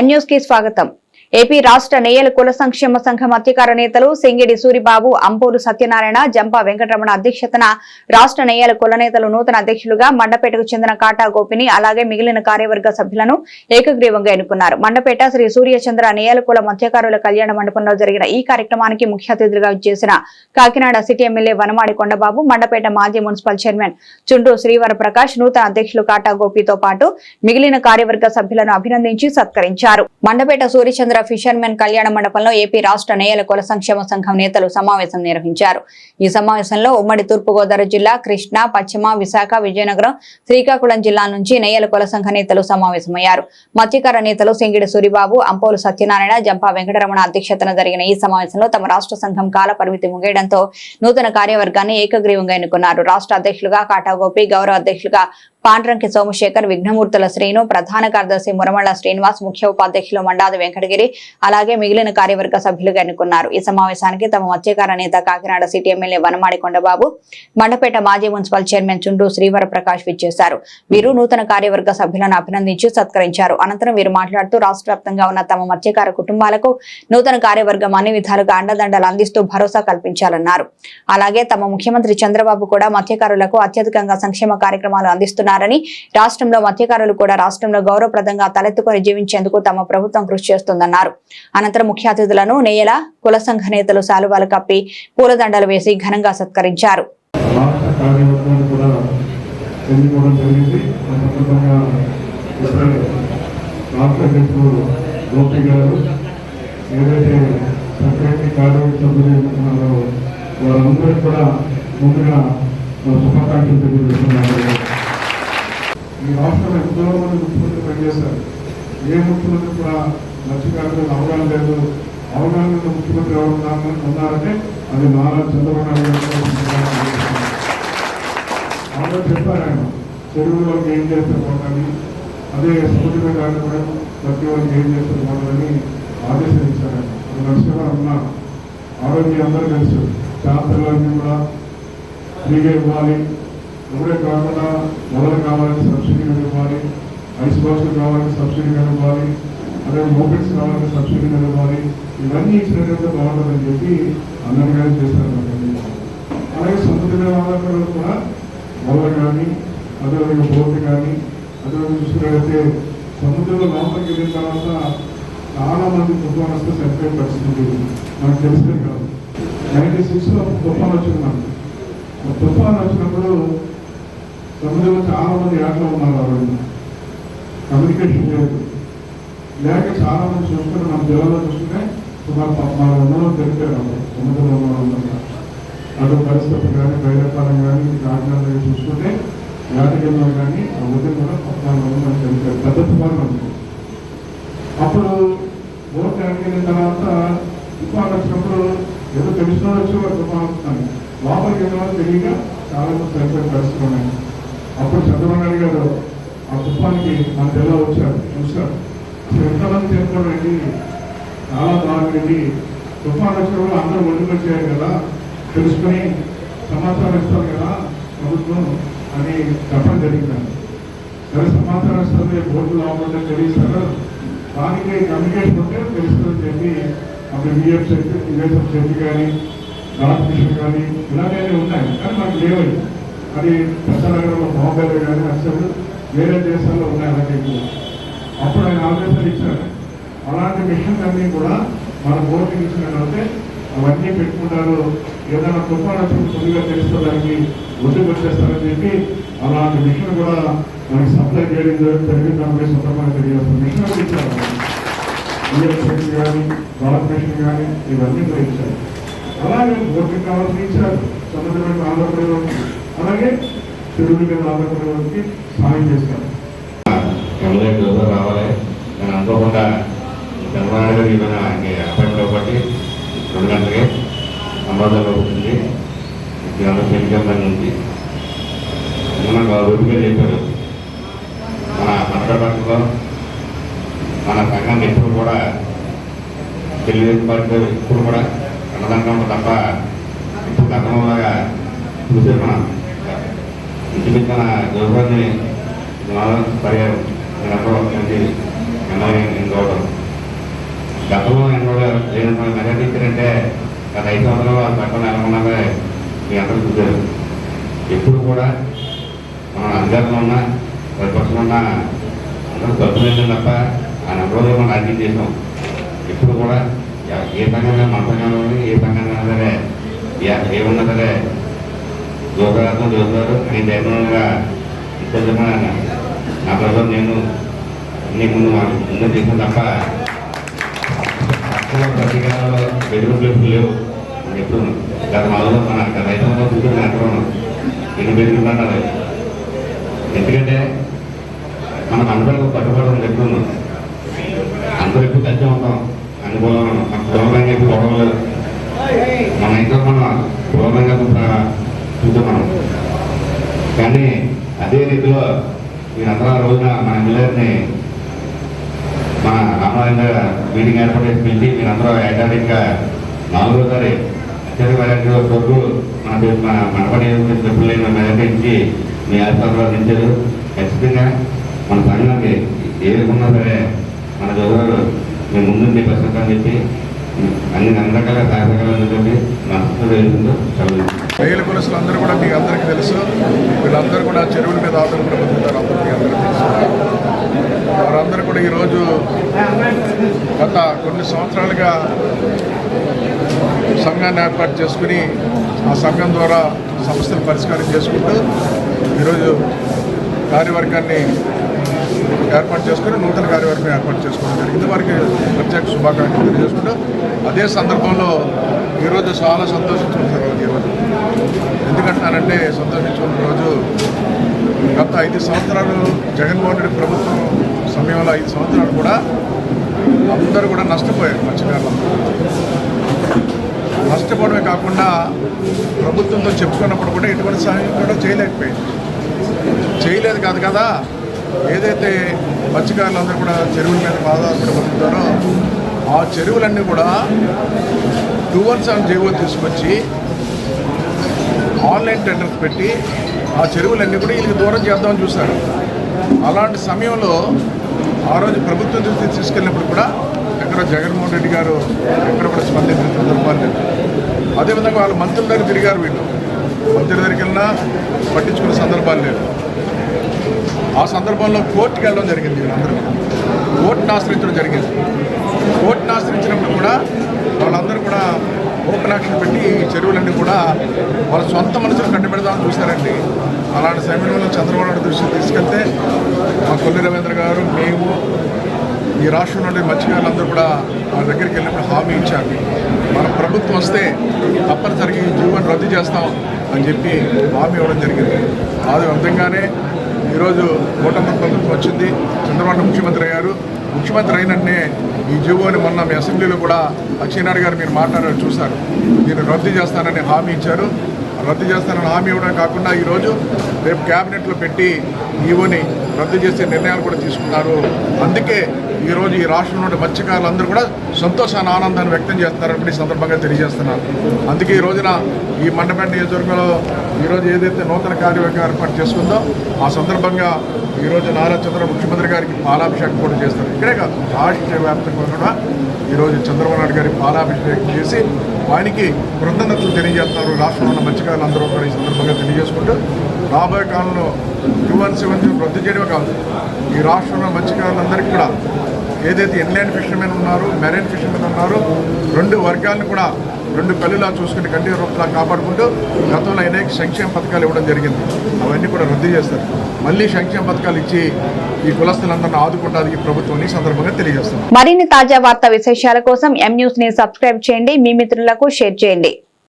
న్యూస్కి స్వాగతం. ఏపీ రాష్ట్ర నేయల కుల సంక్షేమ సంఘం అధికార నేతలు సింగిడి సూరిబాబు అంపూరు సత్యనారాయణ జంపా వెంకటరమణ అధ్యక్షతన రాష్ట్ర నేయల కుల నేతలు నూతన అధ్యక్షులుగా మండపేటకు చెందిన కాటా గోపిని అలాగే మిగిలిన కార్యవర్గ సభ్యులను ఏకగ్రీవంగా ఎన్నుకున్నారు. మండపేట శ్రీ సూర్యచంద్ర నేయల కుల మత్స్యకారుల కళ్యాణ మండపంలో జరిగిన ఈ కార్యక్రమానికి ముఖ్య అతిథిగా చేసిన కాకినాడ సిటీ ఎమ్మెల్యే వనమాడి కొండబాబు మండపేట మాజీ మున్సిపల్ చైర్మన్ చుండ్రు శ్రీవర ప్రకాష్ నూతన అధ్యక్షులు కాటా గోపితో పాటు మిగిలిన కార్యవర్గ సభ్యులను అభినందించి సత్కరించారు. మండపేట సూర్యచంద్ర ఫిషర్మెన్ కళ్యాణ మండపంలో ఏపీ రాష్ట్ర నేయల కుల సంక్షేమ సంఘం నేతలు సమావేశం నిర్వహించారు. ఈ సమావేశంలో ఉమ్మడి తూర్పుగోదావరి జిల్లా కృష్ణా పశ్చిమ విశాఖ విజయనగరం శ్రీకాకుళం జిల్లా నుంచి నేయల కుల సంఘ నేతలు సమావేశమయ్యారు. మత్స్యకార నేతలు సింగిడి సూరిబాబు అంపోలు సత్యనారాయణ జంపా వెంకటరమణ అధ్యక్షతన జరిగిన ఈ సమావేశంలో తమ రాష్ట్ర సంఘం కాల పరిమితి ముగియడంతో నూతన కార్యవర్గాన్ని ఏకగ్రీవంగా ఎన్నుకున్నారు. రాష్ట్ర అధ్యక్షులుగా కాటాగోపి గౌరవ అధ్యక్షులుగా పాండ్రంకి సోమశేఖర్ విఘ్నమూర్తుల శ్రీను ప్రధాన కార్యదర్శి మురమళ్ళ శ్రీనివాస్ ముఖ్య ఉపాధ్యక్షులు మండాది వెంకటగిరి అలాగే మిగిలిన కార్యవర్గ సభ్యులుగా ఎన్నుకున్నారు. ఈ సమావేశానికి తమ మత్స్యకార నేత కాకినాడ సిటీ ఎమ్మెల్యే వనమాడి కొండబాబు మండపేట మాజీ మున్సిపల్ చైర్మన్ చుండ్రు శ్రీవర ప్రకాష్ విచ్చేశారు. వీరు నూతన కార్యవర్గ సభ్యులను అభినందించి సత్కరించారు. అనంతరం వీరు మాట్లాడుతూ రాష్ట్ర వ్యాప్తంగా ఉన్న తమ మత్స్యకార కుటుంబాలకు నూతన కార్యవర్గం అన్ని విధాలుగా అండదండలు అందిస్తూ భరోసా కల్పించాలన్నారు. అలాగే తమ ముఖ్యమంత్రి చంద్రబాబు కూడా మత్స్యకారులకు అత్యధికంగా సంక్షేమ కార్యక్రమాలు అందిస్తున్నారు. చేస్తున్నారని రాష్ట్రంలో మత్స్యకారులు కూడా రాష్ట్రంలో గౌరవప్రదంగా తలెత్తుకొని జీవించేందుకు తమ ప్రభుత్వం కృషి చేస్తుందన్నారు. అనంతరం ముఖ్య అతిథులను నేయల కుల సంఘ నేతలు శాలువాలు కప్పి పూలదండలు వేసి ఘనంగా సత్కరించారు. ఏదైతే సెక్రటరీ కార్యవర్గ సభ్యులు ఎన్నుకున్నారో వారందరూ కూడా ముందుగా శుభాకాంక్షలు తెలియజేస్తున్నారు ఈ రాష్ట్రంలో ఎంతో మంది ముఖ్యమంత్రి పనిచేశారు? ఏ ముఖ్యమంత్రి కూడా మత్స్యకారులకు అవగాహన లేదు. అవగాహన ముఖ్యమంత్రి ఎవరు ఉన్నారంటే అది నారా చంద్రబాబు నాయుడు చెప్పారు ఆయన. చెరువులోకి ఏం చేస్తే బాగుంటుంది అదే సముద్ర గారిని కూడా ప్రతి వాళ్ళకి ఏం చేస్తే బాగుంటుందని ఆదేశించారు ఆయన. అది నష్టంగా ఉన్నారు ఆరోగ్యం అందరూ తెలుసు శాస్త్రాలన్నీ కూడా ఫ్రీగా ఇవ్వాలి. ఎవరే కాకుండా మొదలు కావాలని సబ్సిడీ మీద ఇవ్వాలి ఐస్ బాక్స్లు కావాలని సబ్సిడీ మీద ఇవ్వాలి అదే మోపెట్స్ కావాలని సబ్సిడీ మీద ఇవ్వాలి ఇవన్నీ ఇచ్చినట్లయితే బాగుంటుందని చెప్పి అందరిగా కానీ చేస్తారు అలాగే సముద్ర వ్యాపారాలు కూడా మొదలు కానీ అదేవిధంగా బోర్డు కానీ అదేవిధంగా చూసుకున్నట్లయితే సముద్రంలో లోపలికి వెళ్ళిన తర్వాత చాలా మంది తుఫాన్ వస్తే చనిపోయే పరిస్థితి నాకు మనకు తెలిసిందే కాదు. నైన్టీ సిక్స్లో తుఫాన్ వచ్చింది తుఫాన్ వచ్చినప్పుడు సముద్రంలో చాలా మంది యాడ్లో ఉన్నారు ఆవిడ కమ్యూనికేషన్ లేదు. లేక చాలా మంది చూసుకుంటే మన జిల్లాలో చూసుకుంటే సుమారు పద్నాలుగు వందలు తెలిపారు తొమ్మిది వందల ఉన్న అటు పరిస్థితి కానీ బయటపాలెం కానీ రాజధాని దగ్గర చూసుకుంటే యాదగిరిలో కానీ ఆ ఉదయం కూడా పద్నాలుగు వందలు అని తెలిపారు పెద్ద తుఫాను అనుకో అప్పుడు ఓట్ అడిగిన తర్వాత తుఫాన్ వచ్చినప్పుడు ఏదో తెలిసిన వచ్చి వాడు తుఫాన్ వస్తున్నాను లోపలికి వెళ్ళిన తెలియక చాలా మంది చనిపోయిన పరిస్థితులు ఉన్నాయి. అప్పుడు చంద్రబాబు గారు ఆ తుఫానికి మన జిల్లా వచ్చారు చూశారు అసలు ఎంతమంది చనిపోయింది చాలా బాగుంది. తుఫాన్ వచ్చినప్పుడు అందరూ ఒడ్డుకు చేయాలి కదా తెలుసుకొని సమాచారం ఇస్తారు కదా ప్రభుత్వం అని చెప్పడం జరిగిందండి. సరే సమాచారం ఇస్తుంది బోర్డు లోపల తెలియస్తారు దానికి కమ్యూనికేషన్ ఉంటే తెలుస్తుందని చెప్పి అప్పుడు విఎఫ్ శక్తి విదేశం శక్తి కానీ డాక్ మిషన్ కానీ ఇలాంటివన్నీ ఉన్నాయి. కానీ మనకు లేవు అవి. అది పెద్ద రెడ్డి బాంబేలో కానీ అసలు వేరే దేశాల్లో ఉన్నాయి అలాగే అప్పుడు ఆయన ఆదేశాలు ఇచ్చారు. అలాంటి మిషన్ అన్నీ కూడా మన బోర్డుకి ఇచ్చినట్లయితే అవన్నీ పెట్టుకుంటారు. ఏదైనా తుఫాన్ వచ్చినప్పుడు ముందుగా తెలుసుకోవడానికి ఒడ్డుకు వచ్చేస్తారని చెప్పి అలాంటి మిషన్ కూడా మనకి సప్లై చేయడం జరిగింది. దానిపై సందర్భంగా తెలియజేస్తారు మిషన్ కూడా ఇచ్చారు. బిఎస్ఎస్ కానీ భారత్ మిషన్ కానీ ఇవన్నీ కూడా ఇచ్చారు. అలాగే బోర్డుకి కావాల్సి ఇచ్చారు. సముద్రమైన ఆంధ్రప్రదేశ్ చెరువులుగా మీద ఆంధ్రప్రదేశ్కి సాయం చేస్తారు రావాలి. నేను అనుకోకుండా చంద్రబాబు గారు ఈమెన అపాయింట్ ఒకటి రెండు గంటలకి అమరావతిలో వచ్చింది ఇక్కడ శనికింద నుంచి మన రూపుగా చెప్పారు. మన పట్టణంలో మన సంఘం ఎప్పుడు కూడా తెలుగుదేశం పార్టీ ఎప్పుడు కూడా అన్నదండం తప్ప ఇప్పుడు గతంలోలాగా చూసే మనం. ఇంటికి మన గౌరవాన్ని పరిహారం. నేను అప్పుడు ఎమ్మెల్యే గతంలో ఎన్నో లేనటువంటి మెజార్టీ ఇచ్చారంటే గత ఐదు సంవత్సరాలు ఆ చట్టం ఎలా మీ అందరూ చూశారు. ఎప్పుడు కూడా మనం అధికారంలో ఉన్న ప్రతిపక్షం ఉన్న అందరూ తప్పు తప్ప ఆ నెల మనం రాజకీయం చేసాం ఎప్పుడు కూడా ఏ సంఘంగా మన సంఘంలో ఏ సంఘంగా సరే ఏమున్నా సరే జోగారు జోగారు అని ధైర్యంగా ఇష్టంగా నా ప్రభుత్వం నేను నీ ముందు ముందు చేసిన తప్ప తక్కువ ప్రతికారంలో ప్లేసులు లేవు ఎప్పుడు గత మొదలు మన గత రైతులతో కూర్చొని ఎక్కడ ఎన్ని అంటారు ఎందుకంటే మనం అందరూ పట్టుబడి ఉంది ఎప్పుడు అందరూ ఎక్కువ కలిసి ఉంటాం. అనుకూలంగా మన కులంగా ఎక్కువ గొడవ లేదు మన ఇంట్లో చూద్దాం మనం. కానీ అదే రీతిలో మీరందరూ ఆ రోజున మన ఎమ్మెల్యేని మన రామారాయణ మీటింగ్ ఏర్పాటు చేసి పిలిచి మీరందరూ ఏకాధికంగా నాలుగో తారీఖు అత్యధిక మెజార్టీ వరకు మన మన మనపడి చెప్పులేని మెజార్టీ ఇచ్చి మీ ఆశీర్వాదాలు అందించారు. ఖచ్చితంగా మన సంఘానికి ఏ ఉన్నా సరే మన చదువు మీ ముందుండి ప్రశ్నిస్తామని చెప్పి అన్ని అన్ని రకాల సహాయకాలను చెప్పి రైలు కులసులు అందరూ కూడా మీకు అందరికీ తెలుసు. వీళ్ళందరూ కూడా చెరువుల మీద ఆధారపడి బతుకుతారు అందరూ అందరికీ తెలుసు. వారందరూ కూడా ఈరోజు గత కొన్ని సంవత్సరాలుగా సంఘాన్ని ఏర్పాటు చేసుకుని ఆ సంఘం ద్వారా సమస్యలు పరిష్కారం చేసుకుంటూ ఈరోజు కార్యవర్గాన్ని ఏర్పాటు చేసుకుని నూతన కార్యవర్గం ఏర్పాటు చేసుకోవడం జరిగింది. వారికి ప్రత్యేక శుభాకాంక్షలు తెలియజేసుకుంటూ అదే సందర్భంలో ఈరోజు చాలా సంతోషించుకుంటున్న రోజు ఈరోజు. ఎందుకంటానంటే సంతోషించుకున్న రోజు గత ఐదు సంవత్సరాలు జగన్మోహన్ రెడ్డి ప్రభుత్వం సమయంలో ఐదు సంవత్సరాలు కూడా అందరూ కూడా నష్టపోయారు మత్స్యకారులు నష్టపోవడమే కాకుండా ప్రభుత్వంతో చెప్పుకున్నప్పుడు కూడా ఎటువంటి సహాయం కూడా చేయలేకపోయింది చేయలేదు కాదు కదా. ఏదైతే మత్స్యకారులు అందరూ కూడా చెరువుల మీద ఆధారపడి బతుకుతారో ఆ చెరువులన్నీ కూడా టూవర్స్ అండ్ జీవో తీసుకొచ్చి ఆన్లైన్ టెండర్స్ పెట్టి ఆ చెరువులన్నీ కూడా వీళ్ళకి దూరం చేద్దామని చూశారు. అలాంటి సమయంలో ఆ రోజు ప్రభుత్వం దృష్టి తీసుకెళ్ళినప్పుడు కూడా ఎక్కడ జగన్మోహన్ రెడ్డి గారు ఎక్కడ కూడా స్పందించిన సందర్భాలు లేదు అదేవిధంగా వాళ్ళ మంత్రుల దగ్గర తిరిగారు వీళ్ళు. మంత్రి దగ్గరికి వెళ్ళినా పట్టించుకునే సందర్భాలు లేవు. ఆ సందర్భంలో కోర్టుకి వెళ్ళడం జరిగింది వీళ్ళందరూ. కోర్టును ఆశ్రయించడం జరిగింది. కోర్టును ఆశ్రయించినప్పుడు కూడా వాళ్ళందరూ కూడా ఓపెన్ యాక్షన్ పెట్టి చెరువులన్నీ కూడా వాళ్ళ సొంత మనుషులు కట్టుబెడదామని చూశారండి. అలాంటి సమయంలో చంద్రబాబు నాయుడు దృష్టికి తీసుకెళ్తే మా కొల్లి రవీంద్ర గారు మేము ఈ రాష్ట్రంలో ఉండే మత్స్యకారులందరూ కూడా వాళ్ళ దగ్గరికి వెళ్ళినప్పుడు హామీ ఇచ్చారు. మన ప్రభుత్వం వస్తే తప్పనిసరిగా ఈ జీవోని రద్దు చేస్తాం అని చెప్పి హామీ ఇవ్వడం జరిగింది. అది అర్థంగానే ఈరోజు కూటమి ప్రభుత్వం వచ్చింది. చంద్రబాబు ముఖ్యమంత్రి అయ్యారు. ముఖ్యమంత్రి అయినన్నే ఈ జీవోని మొన్న మీ అసెంబ్లీలో కూడా అచ్చెన్నాయుడు గారు మీరు మాట్లాడారు చూశారు. దీన్ని రద్దు చేస్తానని హామీ ఇచ్చారు. రద్దు చేస్తానని హామీ ఇవ్వడం కాకుండా ఈరోజు రేపు క్యాబినెట్లో పెట్టి ఈవోని రద్దు చేసే నిర్ణయాలు కూడా తీసుకున్నారు. అందుకే ఈరోజు ఈ రాష్ట్రంలో ఉండే మత్స్యకారులందరూ కూడా సంతోషాన్ని ఆనందాన్ని వ్యక్తం చేస్తున్నారని ఈ సందర్భంగా తెలియజేస్తున్నారు అందుకే ఈ రోజున ఈ మండపేట నియోజకవర్గంలో ఈరోజు ఏదైతే నూతన కార్యవర్గం ఏర్పాటు చేసుకుందో ఆ సందర్భంగా ఈరోజు నారా చంద్ర ముఖ్యమంత్రి గారికి పాలాభిషేకం కూడా చేస్తారు. ఇక్కడే కాదు రాష్ట్ర వ్యాప్తంగా కూడా ఈరోజు చంద్రబాబు నాయుడు గారికి పాలాభిషేకం చేసి ఆయనకి కృతజ్ఞతలు తెలియజేస్తున్నారు. రాష్ట్రంలో ఉన్న మత్స్యకారులందరూ కూడా ఈ సందర్భంగా తెలియజేసుకుంటూ రాబోయే కాలంలో టూ వన్ సెవెన్ రద్దు చేయడమే కాదు ఈ రాష్ట్రంలో మత్స్యకారులందరికీ కూడా ఏదైతే ఇన్లాండ్ ఫిషర్మెన్ ఉన్నారో మెరైన్ ఫిషర్మెన్ ఉన్నారు రెండు వర్గాలను కూడా రెండు కళ్ళులా చూసుకుని కంటి రూపంలా కాపాడుకుంటూ గతంలో అనేక సంక్షేమ పథకాలు ఇవ్వడం జరిగింది. అవన్నీ కూడా రద్దు చేస్తారు. మళ్ళీ సంక్షేమ పథకాలు ఇచ్చి ఈ కులస్తులందరినీ ఆదుకుంటానికి ప్రభుత్వం సందర్భంగా తెలియజేస్తారు మరిన్ని తాజా వార్తా విశేషాల కోసం ఎం న్యూస్ని సబ్స్క్రైబ్ చేయండి. మీ మిత్రులకు షేర్ చేయండి.